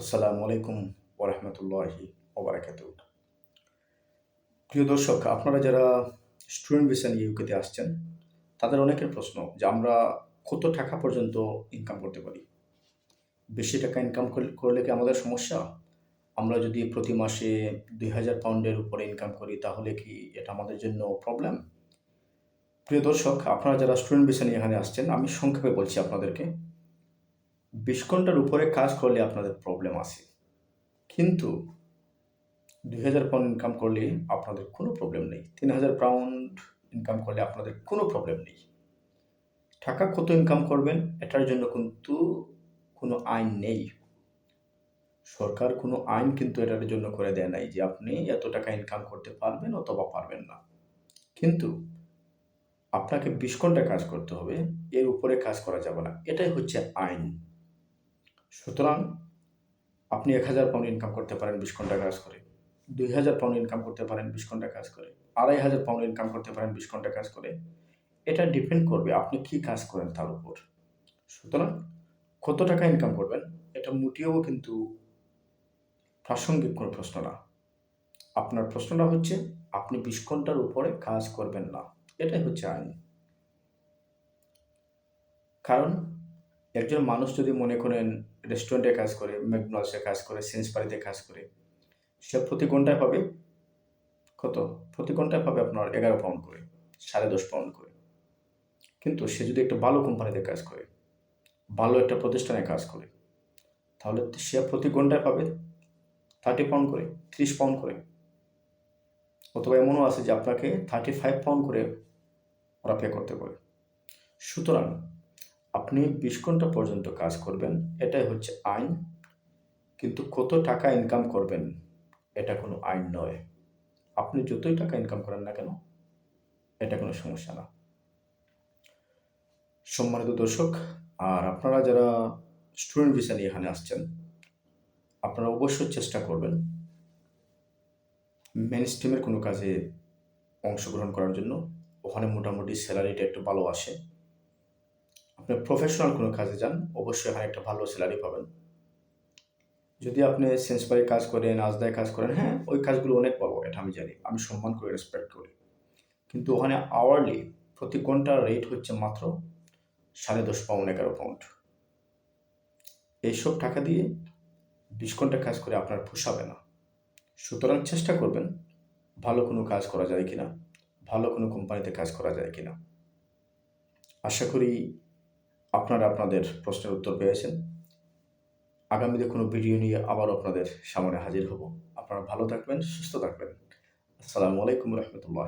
আসসালামু আলাইকুম ওরহমতুল্লাহি ওবরাকাত প্রিয় দর্শক, আপনারা যারা স্টুডেন্ট ভিসা নিয়ে ইউকেতে আসছেন, তাদের অনেকের প্রশ্ন যে আমরা কত টাকা পর্যন্ত ইনকাম করতে পারি? বেশি টাকা ইনকাম করলে কি আমাদের সমস্যা? আমরা যদি প্রতি মাসে দুই হাজার পাউন্ডের উপরে ইনকাম করি, তাহলে কি এটা আমাদের জন্য প্রবলেম প্রিয় দর্শক, আপনারা যারা স্টুডেন্ট ভিসা নিয়ে এখানে আসছেন, আমি সংক্ষেপে বলছি আপনাদেরকে। বিশ ঘণ্টার উপরে কাজ করলে আপনাদের প্রবলেম আছে কিন্তু দুই হাজার পাউন্ড ইনকাম করলে আপনাদের কোনো প্রবলেম নেই। তিন হাজার পাউন্ড ইনকাম করলে আপনাদের কোনো প্রবলেম নেই। টাকা কত ইনকাম করবেন, এটার জন্য কিন্তু কোনো আইন নেই। সরকার কোনো আইন কিন্তু এটার জন্য করে দেয় নাই যে আপনি এত টাকা ইনকাম করতে পারবেন অথবা পারবেন না। কিন্তু আপনাকে বিশ ঘণ্টা কাজ করতে হবে, এর উপরে কাজ করা যাবে না। এটাই হচ্ছে আইন। সুতরাং আপনি এক হাজার পাউন্ড ইনকাম করতে পারেন বিশ ঘণ্টা কাজ করে, দুই হাজার পাউন্ড ইনকাম করতে পারেন বিশ ঘণ্টা কাজ করে, আড়াই হাজার পাউন্ড ইনকাম করতে পারেন বিশ ঘণ্টা কাজ করে, এটা ডিপেন্ড করবে আপনি কি কাজ করেন তার উপর। সুতরাং কত টাকা ইনকাম করবেন এটা মোটেও কিন্তু প্রাসঙ্গিক কোনো প্রশ্ন না। আপনার প্রশ্নটা হচ্ছে, আপনি বিশ ঘণ্টার উপরে কাজ করবেন না, এটাই হচ্ছে আইন। কারণ একজন মানুষ যদি মনে করেন রেস্টুরেন্টে কাজ করে ম্যাকডোনাল্ডসে কাজ করে সেন্সবাড়িতে কাজ করে, সে প্রতি ঘন্টায় পাবে কত? প্রতি ঘন্টায় পাবে আপনার এগারো পাউন্ড করে, সাড়ে দশ পাউন্ড করে। কিন্তু সে যদি একটা ভালো কোম্পানিতে কাজ করে, ভালো একটা প্রতিষ্ঠানে কাজ করে, তাহলে সে প্রতি ঘন্টায় পাবে থার্টি পাউন্ড করে, ত্রিশ পাউন্ড করে। অথবা এমনও আছে যে আপনাকে থার্টি ফাইভ পাউন্ড করে ওরা পে করতে পারে। সুতরাং আপনি বিশ ঘণ্টা পর্যন্ত কাজ করবেন, এটাই হচ্ছে আইন। কিন্তু কত টাকা ইনকাম করবেন, এটা কোনো আইন নয়। আপনি যতই টাকা ইনকাম করেন না কেন, এটা কোনো সমস্যা না। সম্মানিত দর্শক, আর আপনারা যারা স্টুডেন্ট ভিসা নিয়ে এখানে আসছেন, আপনারা অবশ্যই চেষ্টা করবেন মেন স্ট্রিমের কোনো কাজে অংশগ্রহণ করার জন্য। ওখানে মোটামুটি স্যালারিটা একটু ভালো আসে। আপনি প্রফেশনাল কোনো কাজে যান, অবশ্যই এখানে একটা ভালো স্যালারি পাবেন। যদি আপনি সেন্সবারি কাজ করেন আজদায় কাজ করেন হ্যাঁ ওই কাজগুলো অনেক পাবো, এটা আমি জানি, আমি সম্মান করে রেসপেক্ট করি। কিন্তু ওখানে আওয়ারলি প্রতি ঘণ্টার রেট হচ্ছে মাত্র সাড়ে দশ পাউন্ড এগারো পাউন্ড এইসব টাকা দিয়ে বিশ ঘণ্টা কাজ করে আপনার পোষাবে না। সুতরাং চেষ্টা করবেন, ভালো কোনো কাজ করা যায় কিনা, ভালো কোনো কোম্পানিতে কাজ করা যায় কিনা। আশা করি আপনারা আপনাদের প্রশ্নের উত্তর পেয়েছেন। আগামীতে কোনো ভিডিও নিয়ে আবার আপনাদের সামনে হাজির হব। আপনারা ভালো থাকবেন, সুস্থ থাকবেন। আসসালামু আলাইকুম রহমতুল্লাহ